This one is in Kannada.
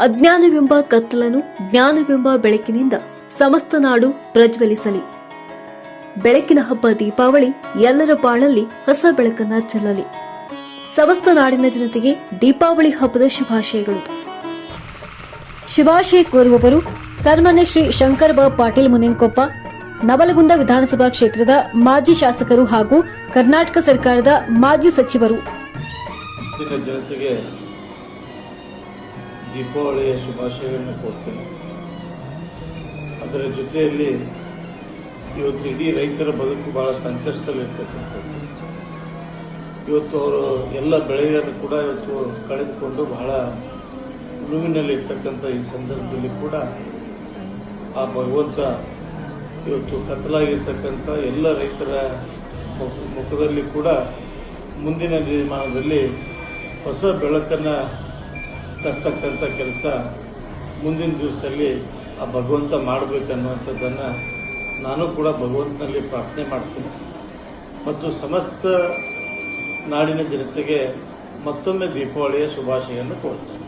ಅಜ್ಞಾನವೆಂಬ ಕತ್ತಲನ್ನು ಜ್ಞಾನವೆಂಬ ಬೆಳಕಿನಿಂದ ಸಮಸ್ತ ನಾಡು ಪ್ರಜ್ವಲಿಸಲಿ. ಬೆಳಕಿನ ಹಬ್ಬ ದೀಪಾವಳಿ ಎಲ್ಲರ ಬಾಳಲ್ಲಿ ಹೊಸ ಬೆಳಕನ್ನ ಚೆಲ್ಲಲಿ. ಸಮಸ್ತ ನಾಡಿನ ಜನತೆಗೆ ದೀಪಾವಳಿ ಹಬ್ಬದ ಶುಭಾಶಯಗಳು. ಶುಭಾಶಯ ಕೋರುವವರು ಸನ್ಮಾನ್ಯ ಶ್ರೀ ಶಂಕರ್ ಬಾಬ್ ಪಾಟೀಲ್ ಮುನೇನ್ಕೊಪ್ಪ, ನವಲಗುಂದ ವಿಧಾನಸಭಾ ಕ್ಷೇತ್ರದ ಮಾಜಿ ಶಾಸಕರು ಹಾಗೂ ಕರ್ನಾಟಕ ಸರ್ಕಾರದ ಮಾಜಿ ಸಚಿವರು. ದೀಪಾವಳಿಯ ಶುಭಾಶಯವನ್ನು ಕೊಡ್ತೇನೆ ಅದರ ಜೊತೆಯಲ್ಲಿ ಇವತ್ತು ಇಡೀ ರೈತರ ಬದುಕು ಬಹಳ ಸಂಕಷ್ಟದಲ್ಲಿರ್ತಕ್ಕಂಥದ್ದು. ಇವತ್ತು ಅವರು ಎಲ್ಲ ಬೆಳೆಯನ್ನು ಕೂಡ ಇವತ್ತು ಕಳೆದುಕೊಂಡು ಬಹಳ ಉಳುವಿನಲ್ಲಿರ್ತಕ್ಕಂಥ ಈ ಸಂದರ್ಭದಲ್ಲಿ ಕೂಡ ಆ ಭಗವಂತ ಇವತ್ತು ಕತ್ತಲಾಗಿರ್ತಕ್ಕಂಥ ಎಲ್ಲ ರೈತರ ಮುಖ- ಮುಖದಲ್ಲಿ ಕೂಡ ಮುಂದಿನ ನಿರ್ಮಾಣದಲ್ಲಿ ಹೊಸ ಬೆಳಕನ್ನು ತರ್ತಕ್ಕಂಥ ಕೆಲಸ ಮುಂದಿನ ದಿವಸದಲ್ಲಿ ಆ ಭಗವಂತ ಮಾಡಬೇಕನ್ನುವಂಥದ್ದನ್ನು ನಾನು ಕೂಡ ಭಗವಂತನಲ್ಲಿ ಪ್ರಾರ್ಥನೆ ಮಾಡ್ತೀನಿ. ಮತ್ತು ಸಮಸ್ತ ನಾಡಿನ ಜನತೆಗೆ ಮತ್ತೊಮ್ಮೆ ದೀಪಾವಳಿಯ ಶುಭಾಶಯವನ್ನು ಕೋರ್ತೀನಿ